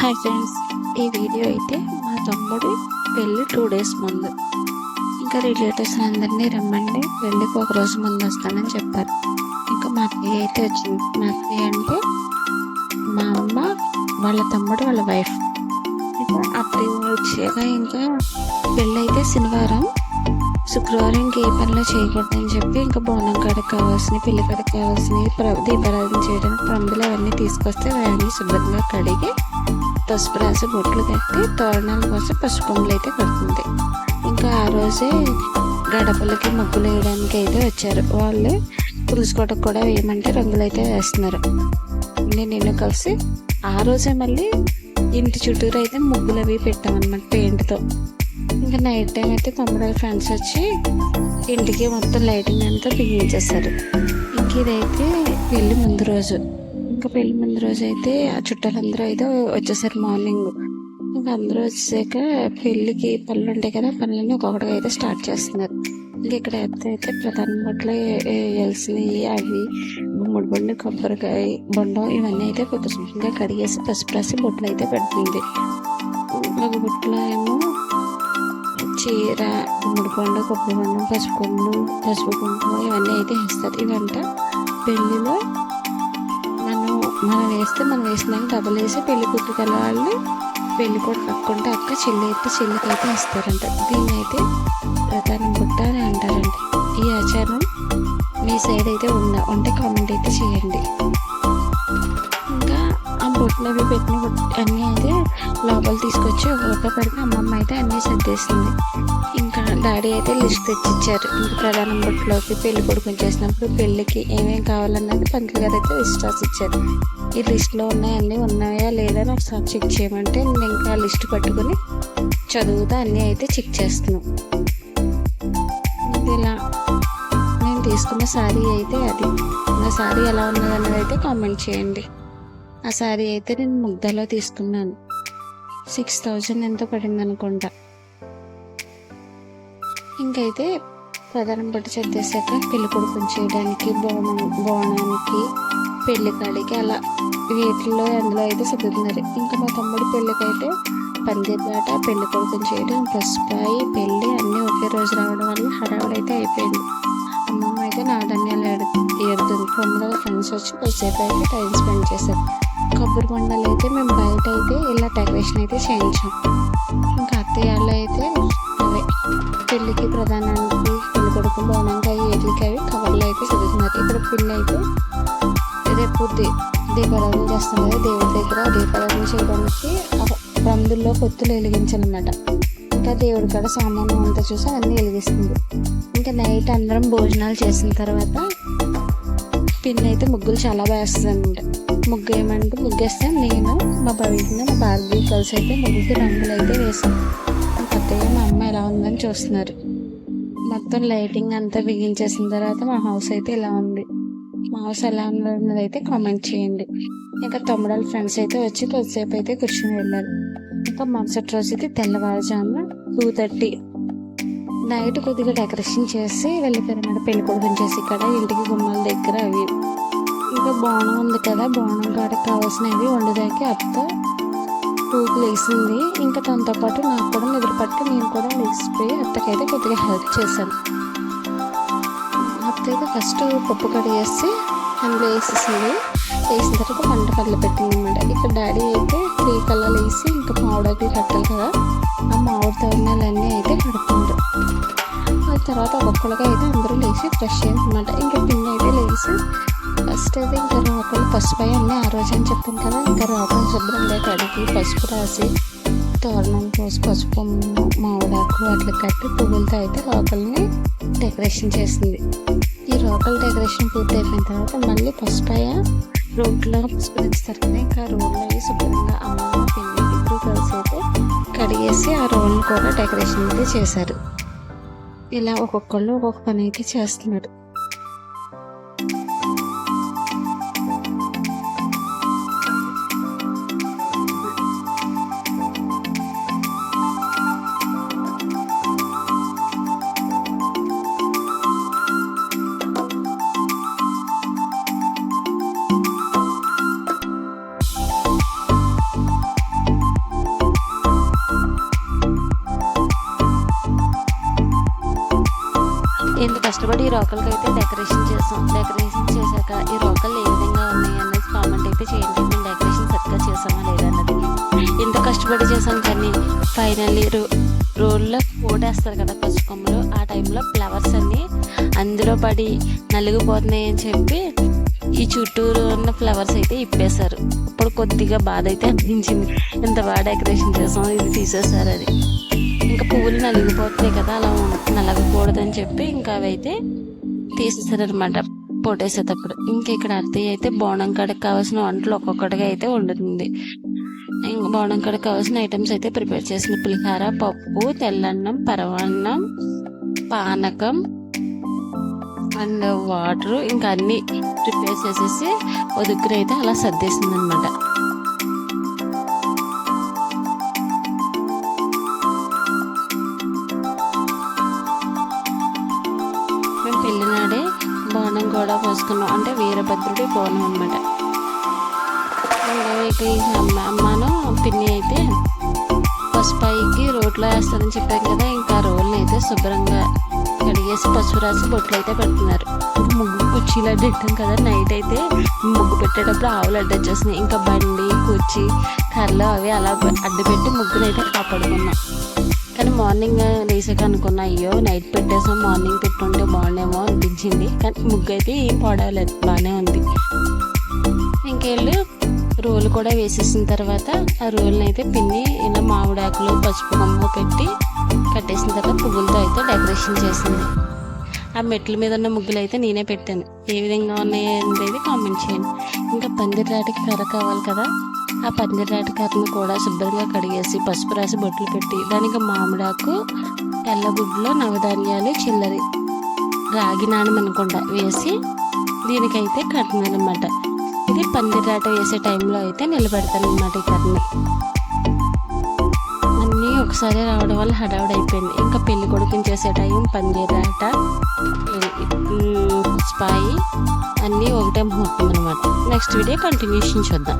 Hi friends ఈ video అయితే మా తమ్ముడు పెళ్ళి టూ డేస్ ముందు. ఇంకా రిలేటివ్స్ అందరినీ రమ్మండి పెళ్ళికి ఒక రోజు ముందు వస్తానని చెప్పారు. ఇంకా మా అత్తయ్య అయితే వచ్చింది. మా అత్తయ్య అంటే మా అమ్మ వాళ్ళ తమ్ముడు వాళ్ళ వైఫ్ ఇంకా అత్తయ్య వచ్చాక ఇంకా పెళ్ళి అయితే శనివారం శుక్రవారం ఇంక ఏ పనిలో చేయకూడదని చెప్పి ఇంకా బోనం కాడకు కావాల్సినవి పెళ్ళి కాడకు కావాల్సినవి దీపారాధన చేయడానికి ప్రమిదలు అవన్నీ తీసుకొస్తే అవన్నీ శుభ్రంగా కడిగి పసుపు రాసి బొట్లు కట్టి తోరణాల కోసం పసుపు పొంగులు అయితే కడుతుంది. ఇంకా ఆ రోజే గడపలకి ముగ్గులు వేయడానికి అయితే వచ్చారు. వాళ్ళు పులుసుకోటకు కూడా వేయమంటే రంగులు అయితే వేస్తున్నారు. నేను నిన్ను కలిసి ఆ రోజే మళ్ళీ ఇంటి చుట్టూరు అయితే ముగ్గులు అవి పెట్టామన్నమాట పెయింట్తో. ఇంకా నైట్ టైం అయితే తమ్ముడు ఫ్రెండ్స్ వచ్చి ఇంటికి మొత్తం లైటింగ్ అంతా బిగించేస్తారు ఇంక ఇదైతే పెళ్ళి ముందు రోజు. ఇంకా పెళ్ళి ముందు రోజు అయితే ఆ చుట్టాలందరూ అయితే వచ్చేసారు మార్నింగ్ ఇంకా అందరూ వచ్చాక పెళ్ళికి పనులు ఉంటాయి కదా పనులన్నీ ఒక్కొక్కటిగా అయితే స్టార్ట్ చేస్తున్నారు. ఇంకా ఇక్కడ అయితే ప్రధాన బొట్లు వేయాల్సినవి అవి మూడు బండు కొబ్బరికాయ బొండం ఇవన్నీ అయితే కొంచెం శుభ్రంగా కడిగేసి పసుపు రాసి బొట్లు అయితే పెడుతుంది. ఒక బొట్లో ఏమో చీర గుమ్మడి పండు కొబ్బరి బండం పసుపు కొమ్ము పసుపు కుంకుమ ఇవన్నీ అయితే వేస్తారు. ఇవంట పెళ్ళిలో మనం మనం వేస్తే మనం వేసినాక డబ్బులు వేసి పెళ్ళి కుట్టుకెళ్ళ వాళ్ళు పెళ్ళి కూడా కక్కుంటే అక్క చెల్లి అయితే చెల్లికి అయితే ఇస్తారంట దీన్ని అయితే ప్రధానం బుట్ట అని అంటారంట. ఈ ఆచారం మీ సైడ్ అయితే ఉందా? ఉంటే కామెంట్ అయితే చేయండి. ఇంకా ఆ బొట్లు అవి పెట్టిన అన్నీ అయితే లోపల తీసుకొచ్చి ఒక పెడితే అమ్మమ్మ అయితే అన్నీ సర్దేసింది. డాడీ అయితే లిస్ట్ తెచ్చిచ్చారు. ఇంకా ప్రధాన బొట్టులోకి పెళ్ళి కొడుకుని చేసినప్పుడు పెళ్ళికి ఏమేం కావాలన్నది పంతులు గారు అయితే లిస్ట్ రాసి ఇచ్చారు. ఈ లిస్ట్లో ఉన్నాయన్నీ ఉన్నాయా లేదా అని ఒకసారి చెక్ చేయమంటే నేను ఇంకా లిస్ట్ పట్టుకుని చదువుతా అన్నీ అయితే చెక్ చేస్తున్నాను ఇలా నేను తీసుకున్న శారీ అయితే అది. నా శారీ ఎలా ఉన్నది అనేది అయితే కామెంట్ చేయండి. ఆ శారీ అయితే నేను ముగ్ధలో తీసుకున్నాను. సిక్స్ థౌజండ్ ఎంతో పడింది అనుకుంటా అయితే ప్రధానం పట్టు చెత్తేసాక పెళ్ళి కొడుకుని చేయడానికి బోనం బోనానికి పెళ్ళి కాడికి అలా వీటిల్లో అందులో అయితే చదువుతున్నారు ఇంకా మా తమ్ముడి పెళ్ళికైతే పందిర్లాట పెళ్ళి కొడుకుని చేయడం పసుపాయి పెళ్ళి అన్నీ ఒకే రోజు రావడం వల్ల హడావుడైతే అయిపోయింది. అమ్మమ్మ అయితే నాదన్యాలు ఏడు ఏడుతుంది. తొమ్మిదవ ఫ్రెండ్స్ వచ్చి కొద్దిసేపు అయితే టైం స్పెండ్ చేశారు. కొబ్బరి బొండాలు అయితే మేము బయట అయితే ఇలా డెకరేషన్ అయితే చేయించాం. ఇంకా అత్తయ్య వాళ్ళు అయితే పెళ్ళికి ప్రధానానికి పెళ్ళి కొడుకు బోనంకాయ ఏట్లకి అవి అయితే చదువుతున్నారు. ఇక్కడ పిల్ల అయితే రేపు దీపారాధన చేస్తున్నారు దేవుడి దగ్గర దీపారాధన చేయడానికి రందుల్లో కొత్తులు వెలిగించాలన్నమాట. ఇంకా దేవుడి కాడ సామాన్యం అంతా చూసి అన్నీ వెలిగిస్తుంది. ఇంకా నైట్ అందరం భోజనాలు చేసిన తర్వాత పిన్ అయితే ముగ్గులు చాలా బాగా వేస్తుంది అనమాట. ముగ్గు ఏమంటే ముగ్గేస్తే నేను మా భవిష్యత్తు మా భారతీయ కలిసి అయితే ముగ్గుకి రంగులు అయితే వేసాను అమ్మ చూస్తున్నారు మొత్తం లైటింగ్ అంతా బిగించేసిన తర్వాత మా హౌస్ అయితే ఇలా ఉంది. మా హౌస్ ఎలా ఉన్నది అయితే కామెంట్ చేయండి. ఇంకా తమ్ముడాల ఫ్రెండ్స్ అయితే వచ్చి కొద్దిసేపు అయితే కూర్చొని వెళ్ళారు ఇంకా మరుసటి రోజు అయితే తెల్లవారుజామున టూ థర్టీ నైట్ కొద్దిగా డెకరేషన్ చేసి వెళ్ళిపోయారు అన్నమాట పెళ్ళి కొడుకుని చేసి ఇక్కడ ఇంటికి గుమ్మాల దగ్గర అవి. ఇంకా బోనం ఉంది కదా బోనం కాడకి కావాల్సినవి వండుదాకి అత్త టూకి లేసింది ఇంకా దాంతో పాటు నాకు కూడా నిద్ర పట్టి నేను కూడా లేచిపోయి అత్తకైతే కొద్దిగా హెల్ప్ చేశాను. అత్త ఫస్ట్ పప్పు కడిగేసి అందులో వేసేసింది. వేసిన తర్వాత పంట కళ్ళు పెట్టింది అనమాట. ఇక్కడ డాడీ అయితే త్రీ కల్లా వేసి ఇంకా మామిడాకులు కట్టాలి కదా ఆ మామిడి తోరణాలన్నీ అయితే కడుపుకుంటారు ఆ తర్వాత ఒక్కొక్కగా అయితే అందరూ లేచి ఫ్రెష్ అయ్యారనమాట ఇంకా పిన్ అయితే లేచి ఫస్ట్ అయితే ఇంకా రోకలు పసుపు అన్నీ ఆ రోజు అని చెప్పాను కదా? ఇంకా రోకలు శుభ్రంగా కడిగి పసుపు రాసి తోరణం పోసి పసుపు మామిడాకు అట్లా కట్టి పువ్వులతో అయితే రోకల్ని డెకరేషన్ చేసింది. ఈ రోకల్ డెకరేషన్ పూర్తి అయిపోయిన తర్వాత మళ్ళీ పసుపాయ రోడ్లో పసుపు కదా ఇంకా రోడ్లో అవి శుభ్రంగా అమ్మ పిల్లి ఇద్దరు కలిసి అయితే కడిగేసి ఆ రోడ్ని కూడా డెకరేషన్ అయితే చేశారు. ఇలా ఒక్కొక్కళ్ళు ఒక్కొక్క పని అయితే చేస్తున్నారు. ఇంత కష్టపడి ఈ రోకలకి అయితే డెకరేషన్ చేసాం. డెకరేషన్ చేశాక ఈ రోకలు ఏ విధంగా ఉన్నాయి అన్నది కామెంట్ అయితే చేయండి. మేము డెకరేషన్ సరిగ్గా చేసామా లేదన్నది ఇంత కష్టపడి చేసాం కానీ ఫైనల్లీ రో రోల్లో పోటేస్తారు కదా పసుపు ఆ టైంలో ఫ్లవర్స్ అన్నీ అందులో పడి నలిగిపోతున్నాయి అని చెప్పి ఈ చుట్టూరు ఉన్న ఫ్లవర్స్ అయితే ఇప్పేశారు. ఇప్పుడు కొద్దిగా బాధ అయితే అనిపించింది. ఎంత బాగా డెకరేషన్ చేసాం ఇది తీసేశారు అది. ఇంకా పువ్వులు నలిగిపోతాయి కదా అలా నలగకూడదని చెప్పి ఇంకా అవి అయితే తీసేసారనమాట పొట్టేసేటప్పుడు ఇంకా ఇక్కడ అత్తయ్య అయితే బోనం కాడకి కావాల్సిన వంటలు ఒక్కొక్కటిగా అయితే వండుతుంది. ఇంకా బోనం కాడకి కావాల్సిన ఐటమ్స్ అయితే ప్రిపేర్ చేసిన పులిహార పప్పు తెల్లన్నం పరవన్నం పానకం అండ్ వాటర్ ఇంకా అన్ని ప్రిపేర్ చేసేసి ఓ దగ్గర అయితే అలా సర్దేసింది అనమాట మేము పెళ్ళినాడే బోనం కూడా పోసుకున్నాం. అంటే వీరభద్రుడి బోనం అనమాట అమ్మ అమ్మను పిన్ని అయితే పసుపాయికి రోట్లో వేస్తారని చెప్పాం కదా ఇంకా రోల్ని అయితే శుభ్రంగా కడిగేసి పసుపు రాసి బొట్లు అయితే పెడుతున్నారు. ముగ్గు కుర్చీలు అడ్డు పెట్టాం కదా నైట్ అయితే ముగ్గు పెట్టేటప్పుడు ఆవులు అడ్డు వచ్చేసినాయి. ఇంకా బండి కుర్చీ కర్రలు అవి అలా అడ్డు పెట్టి ముగ్గునైతే కాపాడుకున్నాం. కానీ మార్నింగ్ లేసాక అనుకున్నా అయ్యో నైట్ పెట్టేసాం మార్నింగ్ పెట్టుంటే బాగుండేమో అనిపించింది. కానీ ముగ్గు అయితే ఏం పడవలేదు బాగానే ఉంది. ఇంకెళ్ళి రోలు కూడా వేసేసిన తర్వాత ఆ రోల్ని అయితే పిన్ని ఇలా మామిడాకులు పసుపు కొమ్మ పెట్టి కట్టేసి డెకరేషన్ చేసింది. ఆ మెట్ల మీద ఉన్న ముగ్గులు అయితే నేనే పెట్టాను. ఏ విధంగా ఉన్నాయి అనేది కామెంట్ చేయండి. ఇంకా పందిరాటికి కర్ర కావాలి కదా? ఆ పందిరాటి కర్రను కూడా శుభ్రంగా కడిగేసి పసుపు రాసి బొట్లు పెట్టి దానికి మామిడాకు తెల్లగుడ్లు నవధాన్యాలు చిల్లరి రాగి నాణం అనుకుంటా వేసి దీనికైతే కట్టినానమాట ఇది పందిరాట వేసే టైంలో అయితే నిలబెడతాను అనమాట ఈ కర్రని. ఒకసారి రావడం వల్ల హడావిడి అయిపోయింది. ఇంకా పెళ్ళి కొడుకుని చేసే టైం పందిరాట స్పాయి అన్నీ ఒకటే ముహూర్తం అనమాట నెక్స్ట్ వీడియో కంటిన్యూషన్ చూద్దాం.